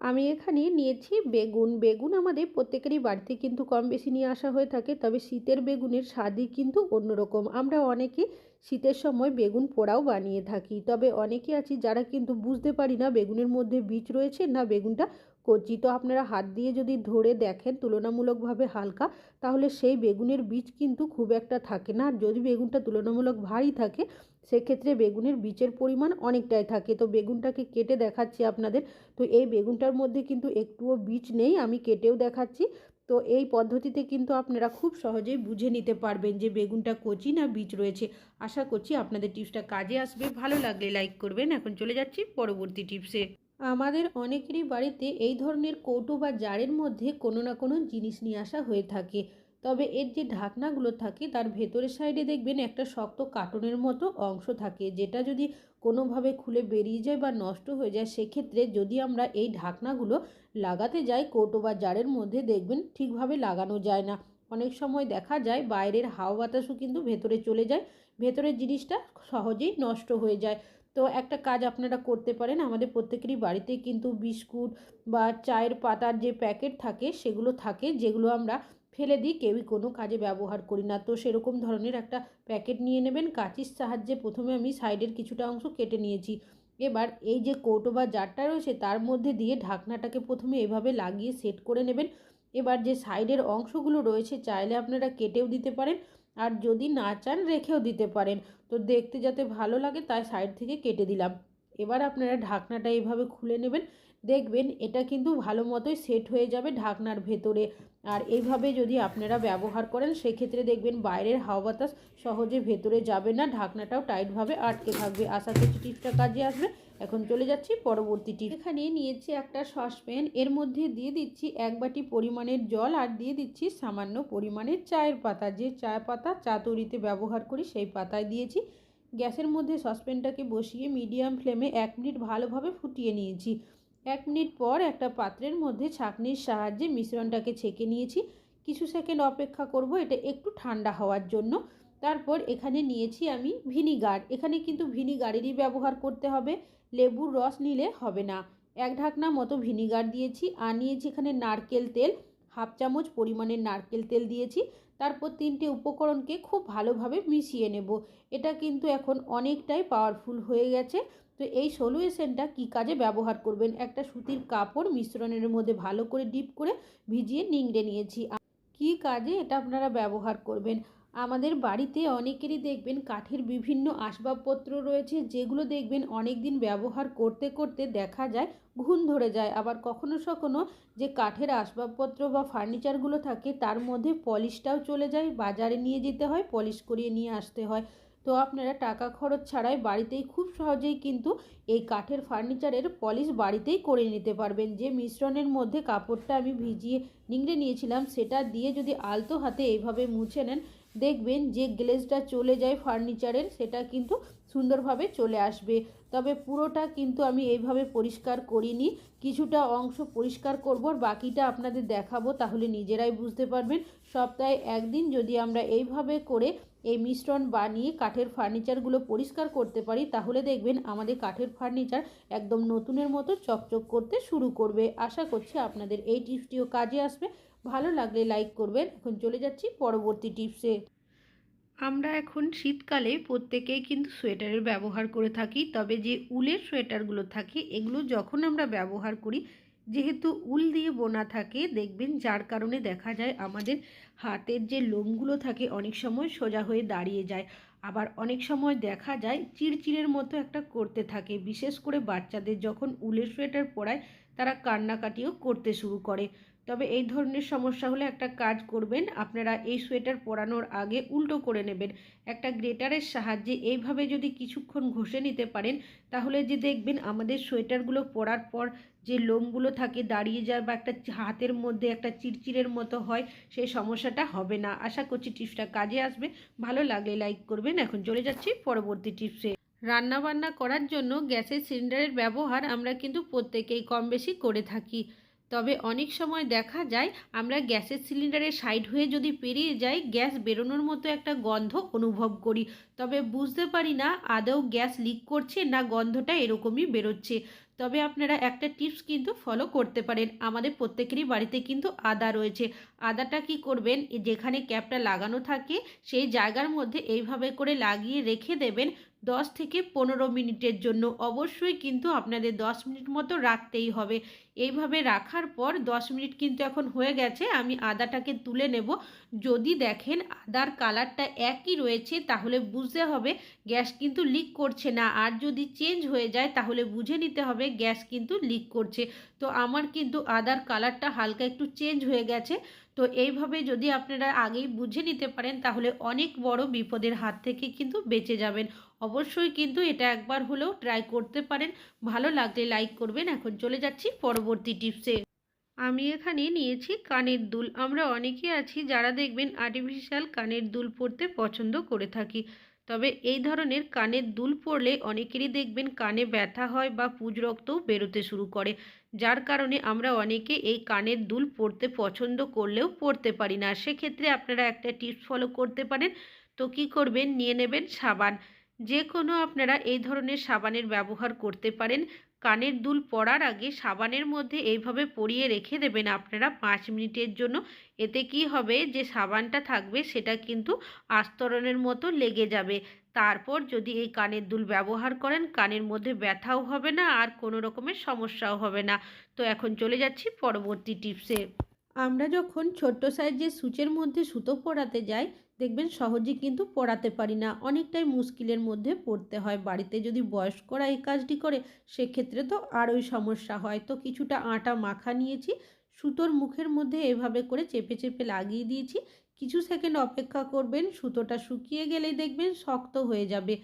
আমি এখানে নিয়েছি বেগুন। বেগুন আমাদের প্রত্যেকেরই বাড়িতে কিন্তু কম বেশি নিয়ে আসা হয়ে থাকে, তবে শীতের বেগুনের স্বাদই কিন্তু অন্যরকম। আমরা অনেকে শীতের সময় বেগুন পোড়াও বানিয়ে থাকি। তবে অনেকে আছি যারা কিন্তু বুঝতে পারি না বেগুনের মধ্যে বীজ রয়েছে না বেগুনটা কচি। তো আপনারা হাত দিয়ে যদি ধরে দেখেন তুলনামূলকভাবে হালকা, তাহলে সেই বেগুনের বীজ কিন্তু খুব একটা থাকে না। আর যদি বেগুনটা তুলনামূলক ভারী থাকে, সেক্ষেত্রে বেগুনের বীজের পরিমাণ অনেকটাই থাকে। তো বেগুনটাকে কেটে দেখাচ্ছি আপনাদের। তো এই বেগুনটার মধ্যে কিন্তু একটুও বীজ নেই, আমি কেটেও দেখাচ্ছি। তো এই পদ্ধতিতে কিন্তু আপনারা খুব সহজেই বুঝে নিতে পারবেন যে বেগুনটা কচি না বীজ রয়েছে। আশা করছি আপনাদের টিপসটা কাজে আসবে। ভালো লাগলে লাইক করবেন। এখন চলে যাচ্ছি পরবর্তী টিপসে। আমাদের অনেকেরই বাড়িতে এই ধরনের কৌটো বা জারের মধ্যে কোনো না কোনো জিনিস নিয়ে আসা হয়ে থাকে। তবে এর যে ঢাকনাগুলো থাকে, তার ভেতরের সাইডে দেখবেন একটা শক্ত কার্টনের মতো অংশ থাকে, যেটা যদি কোনোভাবে খুলে বেরিয়ে যায় বা নষ্ট হয়ে যায়, সেক্ষেত্রে যদি আমরা এই ঢাকনাগুলো লাগাতে যাই, কৌটো বা জারের মধ্যে দেখবেন ঠিকভাবে লাগানো যায় না। অনেক সময় দেখা যায়, বাইরের হাওয়া বাতাসও কিন্তু ভেতরে চলে যায়, ভেতরের জিনিসটা সহজেই নষ্ট হয়ে যায়। তো একটা কাজ আপনারা করতে পারেন, আমাদের প্রত্যেকেরই বাড়িতে কিন্তু বিস্কুট বা চায়ের পাতার যে প্যাকেট থাকে, সেগুলো থাকে, যেগুলো আমরা ফেলে দিই, কেউই কোনো কাজে ব্যবহার করি না। তো সেরকম ধরনের একটা প্যাকেট নিয়ে নেবেন, কাঁচির সাহায্যে প্রথমে আমি সাইডের কিছুটা অংশ কেটে নিয়েছি। এবার এই যে কৌটো বা জারটা রয়েছে, তার মধ্যে দিয়ে ঢাকনাটাকে প্রথমে এভাবে লাগিয়ে সেট করে নেবেন। এবার যে সাইডের অংশগুলো রয়েছে, চাইলে আপনারা কেটেও দিতে পারেন আর যদি না চান, রেখেও দিতে পারেন। তো দেখতে যাতে ভালো লাগে, তাই সাইড থেকে কেটে দিলাম। এবার আপনারা ঢাকনাটা এভাবে খুলে নেবেন। দেখবেন এটা কিন্তু ভালো মতোই সেট হয়ে যাবে ঢাকনার ভেতরে। আর এইভাবে যদি আপনারা ব্যবহার করেন, সেক্ষেত্রে দেখবেন বাইরের হাওয়া বাতাস সহজে ভেতরে যাবে না, ঢাকনাটাও টাইটভাবে আটকে থাকবে আশা করছি টিপসটা কাজে আসবে। এখন চলে যাচ্ছি পরবর্তী টিপ এখানে নিয়েছি একটা সসপ্যান এর মধ্যে দিয়ে দিচ্ছি এক বাটি পরিমাণের জল আর দিয়ে দিচ্ছি সামান্য পরিমাণের চায়ের পাতা। যে চা পাতা, চা তৈরিতে ব্যবহার করি সেই পাতায় দিয়েছি। গ্যাসের মধ্যে সসপ্যানটাকে বসিয়ে মিডিয়াম ফ্লেমে এক মিনিট ভালোভাবে ফুটিয়ে নিয়েছি। এক মিনিট পর একটা পাত্রের মধ্যে ছাঁকনির সাহায্যে মিশ্রণটাকে ছেঁকে নিয়েছি। কিছু সেকেন্ড অপেক্ষা করব, এটা একটু ঠান্ডা হওয়ার জন্য। তারপর এখানে নিয়েছি আমি ভিনিগার। এখানে কিন্তু ভিনিগারেরই ব্যবহার করতে হবে। লেবুর রস নিলে হবে না। এক ঢাকনা মতো ভিনিগার দিয়েছি আর নিয়েছি এখানে নারকেল তেল। হাফ চামচ পরিমাণের নারকেল তেল দিয়েছি। তারপর তিনটে উপকরণকে খুব ভালোভাবে মিশিয়ে নেব। এটা কিন্তু এখন অনেকটাই পাওয়ারফুল হয়ে গেছে। তো এই সলিউশনটা কী কাজে ব্যবহার করবেন? একটা সুতির কাপড় মিশ্রণের মধ্যে ভালো করে ডিপ করে ভিজিয়ে নিংড়ে নিয়েছি। কী কাজে এটা আপনারা ব্যবহার করবেন? আমাদের বাড়িতে অনেকেরই দেখবেন কাঠের বিভিন্ন আসবাবপত্র রয়েছে, যেগুলো দেখবেন অনেক দিন ব্যবহার করতে করতে দেখা যায় ঘুণ ধরে যায়। আবার কখনো কখনো যে কাঠের আসবাবপত্র বা ফার্নিচারগুলো থাকে, তার মধ্যে পলিশটাও চলে যায়, বাজারে নিয়ে যেতে হয় পলিশ করিয়ে নিয়ে আসতে হয়। তো আপনারা টাকা খরচ ছাড়াই বাড়িতেই খুব সহজেই কিন্তু এই কাঠের ফার্নিচারের পলিশ বাড়িতেই করে নিতে পারবেন। যে মিশ্রণের মধ্যে কাপড়টা আমি ভিজিয়ে নিংড়ে নিয়েছিলাম, সেটা দিয়ে যদি আলতো হাতে এইভাবে মুছে নেন দেখবেন যে গ্লেজটা চলে যায় ফার্নিচারের সেটা কিন্তু সুন্দরভাবে চলে আসবে। তবে পুরোটা কিন্তু আমি এইভাবে পরিষ্কার করিনি। কিছুটা অংশ পরিষ্কার করব আর বাকিটা আপনাদের দেখাবো, তাহলে নিজেরাই বুঝতে পারবেন। সপ্তাহে একদিন যদি আমরা এইভাবে করে এই মিশ্রণ বানিয়ে কাঠের ফার্নিচারগুলো পরিষ্কার করতে পারি, তাহলে দেখবেন আমাদের কাঠের ফার্নিচার একদম নতুনের মতো চকচক করতে শুরু করবে। আশা করছি আপনাদের এই টিপসটিও কাজে আসবে। ভালো লাগলে লাইক করবেন। এখন চলে যাচ্ছি পরবর্তী টিপসে আমরা এখন শীতকালে প্রত্যেকেই কিন্তু সোয়েটারের ব্যবহার করে থাকি, তবে যে উলের সোয়েটারগুলো থাকে, এগুলো যখন আমরা ব্যবহার করি, যেহেতু উল দিয়ে বোনা থাকে, দেখবেন যার কারণে দেখা যায় আমাদের হাতের যে লোমগুলো থাকে, অনেক সময় সোজা হয়ে দাঁড়িয়ে যায়। আবার অনেক সময় দেখা যায়, চিড়চিড়ের মতো একটা করতে থাকে। বিশেষ করে বাচ্চাদের যখন উলের সোয়েটার পরায় তারা কান্নাকাটিও করতে শুরু করে। তবে এই ধরনের সমস্যা হলে একটা কাজ করবেন, আপনারা এই সোয়েটার পরানোর আগে উল্টো করে নেবেন। একটা গ্রেটারের সাহায্যে এইভাবে যদি কিছুক্ষণ ঘষে নিতে পারেন, তাহলে যে দেখবেন আমাদের সোয়েটারগুলো পরার পর যে লোমগুলো থাকে দাঁড়িয়ে যায় বা একটা হাতের মধ্যে একটা চিরচিরের মতো হয়, সেই সমস্যাটা হবে না। আশা করছি টিপসটা কাজে আসবে। ভালো লাগলে লাইক করবেন। এখন চলে যাচ্ছি পরবর্তী টিপসে। রান্না বান্না করার জন্য গ্যাসের সিলিন্ডারের ব্যবহার আমরা কিন্তু প্রত্যেকেই কম বেশি করে থাকি। তবে অনেক সময় দেখা যায় আমরা গ্যাসের সিলিন্ডারের সাইড হয়ে যদি পেরিয়ে যাই, গ্যাস বেরোনোর মতো একটা গন্ধ অনুভব করি। তবে বুঝতে পারি না আদৌ গ্যাস লিক করছে না গন্ধটা এরকমই বেরোচ্ছে। তবে আপনারা একটা টিপস কিন্তু ফলো করতে পারেন। আমাদের প্রত্যেকেরই বাড়িতে কিন্তু আদা রয়েছে। আদাটা কি করবেন? যেখানে ক্যাপটা লাগানো থাকে, সেই জায়গার মধ্যে এইভাবে করে লাগিয়ে রেখে দেবেন। দশ থেকে পনেরো মিনিটের জন্য। অবশ্যই কিন্তু আপনাদের দশ মিনিট মতো রাখতেই হবে। এইভাবে রাখার পর দশ মিনিট কিন্তু এখন হয়ে গেছে, আমি আদাটাকে তুলে নেব। যদি দেখেন আদার কালারটা একই রয়েছে, তাহলে বুঝতে হবে গ্যাস কিন্তু লিক করছে না। আর যদি চেঞ্জ হয়ে যায়, তাহলে বুঝে নিতে হবে গ্যাস কিন্তু লিক করছে। তো আমার কিন্তু আদার কালারটা হালকা একটু চেঞ্জ হয়ে গেছে। তো এইভাবে যদি আপনারা আগেই বুঝে নিতে পারেন, তাহলে অনেক বড় বিপদের হাত থেকে কিন্তু বেঁচে যাবেন। অবশ্যই কিন্তু এটা একবার হলেও ট্রাই করতে পারেন। ভালো লাগলে লাইক করবেন। এখন চলে যাচ্ছি পরবর্তী টিপসে আমি এখানে নিয়েছি কানের দুল। আমরা অনেকে আছি যারা দেখবেন আর্টিফিশিয়াল কানের দুল পরতে পছন্দ করে থাকি। তবে এই ধরনের কানের দুল পরলে অনেকেরই দেখবেন কানে ব্যথা হয় বা পুজ রক্তও বেরোতে শুরু করে। যার কারণে আমরা অনেকে এই কানের দুল পরতে পছন্দ করলেও পরতে পারি না। সেক্ষেত্রে আপনারা একটা টিপস ফলো করতে পারেন। তো কি করবেন? নিয়ে নেবেন সাবান। যে কোনো আপনারা এই ধরনের সাবানের ব্যবহার করতে পারেন। কানের দুল পরার আগে সাবানের মধ্যে এইভাবে পরিয়ে রেখে দেবেন আপনারা পাঁচ মিনিটের জন্য। এতে কি হবে যে সাবানটা থাকবে সেটা কিন্তু আস্তরণের মতো লেগে যাবে। তারপর যদি এই কানের দুল ব্যবহার করেন, কানের মধ্যে ব্যথাও হবে না আর কোনো রকমের সমস্যাও হবে না। তো এখন চলে যাচ্ছি পরবর্তী টিপসে। আমরা যখন ছোট্ট সাইজের সূচের মধ্যে সুতো পরাতে যাই দেখবেন সহজে কিন্তু পড়াতে পারি না। অনেকটাই মুশকিলের মধ্যে পড়তে হয় বাড়িতে। যদি বয়স্করা এই কাজটি করে, সেক্ষেত্রে তো আরোই সমস্যা হয়। তো কিছুটা আটা মাখা নিয়েছি, সুতোর মুখের মধ্যে এভাবে করে চেপে চেপে লাগিয়ে দিয়েছি। কিছু সেকেন্ড অপেক্ষা করবেন, সুতোটা শুকিয়ে গেলেই দেখবেন শক্ত হয়ে যাবে।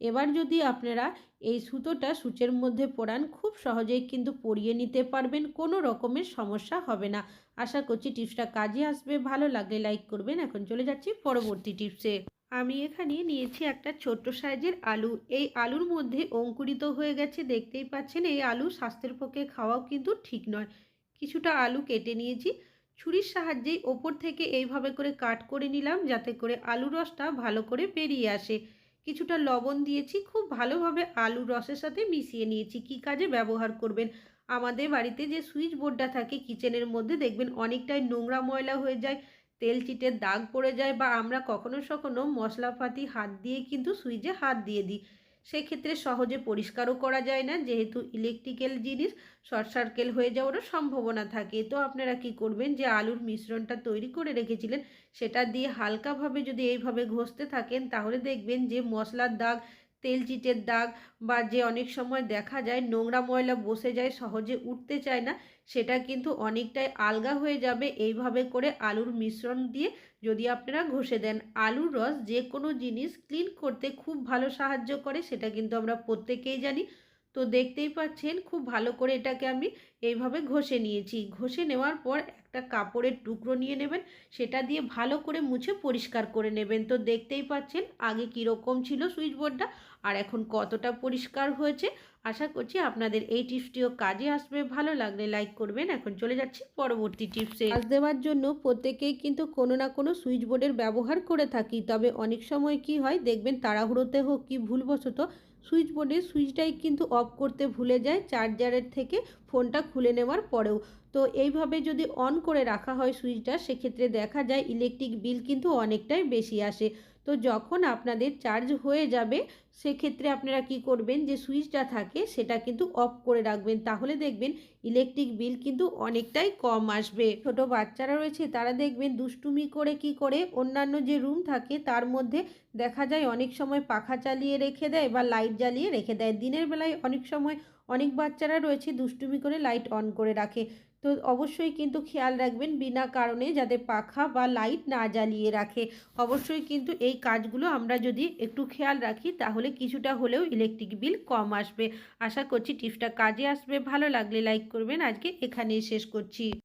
এবার যদি আপনারা এই সুতোটা সূচের মধ্যে পরান খুব সহজেই কিন্তু পরিয়ে নিতে পারবেন, কোনো রকমের সমস্যা হবে না। আশা করছি টিপসটা কাজে আসবে। ভালো লাগলে লাইক করবেন। এখন চলে যাচ্ছি পরবর্তী টিপসে। আমি এখানে নিয়েছি একটা ছোট্ট সাইজের আলু। এই আলুর মধ্যে অঙ্কুরিত হয়ে গেছে। দেখতেই পাচ্ছেন, এই আলু স্বাস্থ্যের পক্ষে খাওয়াও কিন্তু ঠিক নয়। কিছুটা আলু কেটে নিয়েছি। ছুরির সাহায্যেই ওপর থেকে এইভাবে করে কাট করে নিলাম, যাতে করে আলু রসটা ভালো করে বেরিয়ে আসে। কিছুটা লবণ দিয়েছি। খুব ভালোভাবে আলু রসের সাথে মিশিয়ে নিয়েছি। কি কাজে ব্যবহার করবেন? আমাদের বাড়িতে যে সুইচ বোর্ডটা থাকে কিচেনের মধ্যে দেখবেন অনেকটাই নোংরা ময়লা হয়ে যায়, তেল চিটের দাগ পড়ে যায় বা আমরা কখনো কখনো মশলাপাতি হাত দিয়ে কিন্তু সুইচে হাত দিয়ে দিই। সেক্ষেত্রে সহজে পরিষ্কারও করা যায় না, যেহেতু ইলেকট্রিক্যাল জিনিস শর্ট সার্কেল হয়ে যাওয়ারও সম্ভাবনা থাকে। তো আপনারা কি করবেন যে আলুর মিশ্রণটা তৈরি করে রেখেছিলেন, সেটা দিয়ে হালকাভাবে যদি এইভাবে ঘষতে থাকেন, তাহলে দেখবেন যে মশলার দাগ তেল চিটের দাগ বা যে অনেক সময় দেখা যায় নোংরা ময়লা বসে যায়, সহজে উঠতে চায় না, সেটা কিন্তু অনেকটাই আলগা হয়ে যাবে। এইভাবে করে আলুর মিশ্রণ দিয়ে যদি আপনারা ঘষে দেন, আলুর রস যে কোনো জিনিস ক্লিন করতে খুব ভালো সাহায্য করে, সেটা কিন্তু আমরা প্রত্যেকেই জানি। তো দেখতেই পাচ্ছেন খুব ভালো করে এটাকে আমি এইভাবে ঘষে নিয়েছি। ঘষে নেওয়ার পর একটা কাপড়ের টুকরো নিয়ে নেবেন, সেটা দিয়ে ভালো করে মুছে পরিষ্কার করে নেবেন। তো দেখতেই পাচ্ছেন আগে কীরকম ছিল সুইচ বোর্ডটা আর এখন কতটা পরিষ্কার হয়েছে। আশা করছি আপনাদের এই টিপসটিও কাজে আসবে। ভালো লাগলে লাইক করবেন। এখন চলে যাচ্ছি পরবর্তী টিপসে। কাজ দেওয়ার জন্য প্রত্যেকেই কিন্তু কোনো না কোনো সুইচ বোর্ডের ব্যবহার করে থাকি। তবে অনেক সময় কি হয়, দেখবেন তাড়াহুড়োতে হোক কি ভুলবশত সুইচ বোর্ডে সুইচটাই কিন্তু অফ করতে ভুলে যায় চার্জারের থেকে ফোনটা খুলে নেওয়ার পরেও। তো এইভাবে যদি অন করে রাখা হয় সুইচটা, সেক্ষেত্রে দেখা যায় ইলেকট্রিক বিল কিন্তু অনেকটাই বেশি আসে। তো যখন আপনাদের চার্জ হয়ে যাবে, সেক্ষেত্রে আপনারা কি করবেন? যে সুইচটা থাকে, সেটা কিন্তু অফ করে রাখবেন। তাহলে দেখবেন ইলেকট্রিক বিল কিন্তু অনেকটাই কম আসবে। ছোট বাচ্চারা রয়েছে, তারা দেখবেন দুষ্টুমি করে কি করে? অন্যান্য যে রুম থাকে, তার মধ্যে দেখা যায় অনেক সময় পাখা চালিয়ে রেখে দেয় বা লাইট জ্বালিয়ে রেখে দেয়। দিনের বেলায় অনেক সময় অনেক বাচ্চারা রয়েছে, দুষ্টুমি করে লাইট অন করে রাখে। তো অবশ্যই কিন্তু খেয়াল রাখবেন বিনা কারণে যাতে পাখা বা লাইট না জ্বালিয়ে রাখে। অবশ্যই কিন্তু এই কাজগুলো আমরা যদি একটু খেয়াল রাখি, তাহলে কিছুটা হলেও ইলেকট্রিক বিল কম আসবে। আশা করছি টিপসটা কাজে আসবে। ভালো লাগলে লাইক করবেন। আজকে এখানেই শেষ করছি।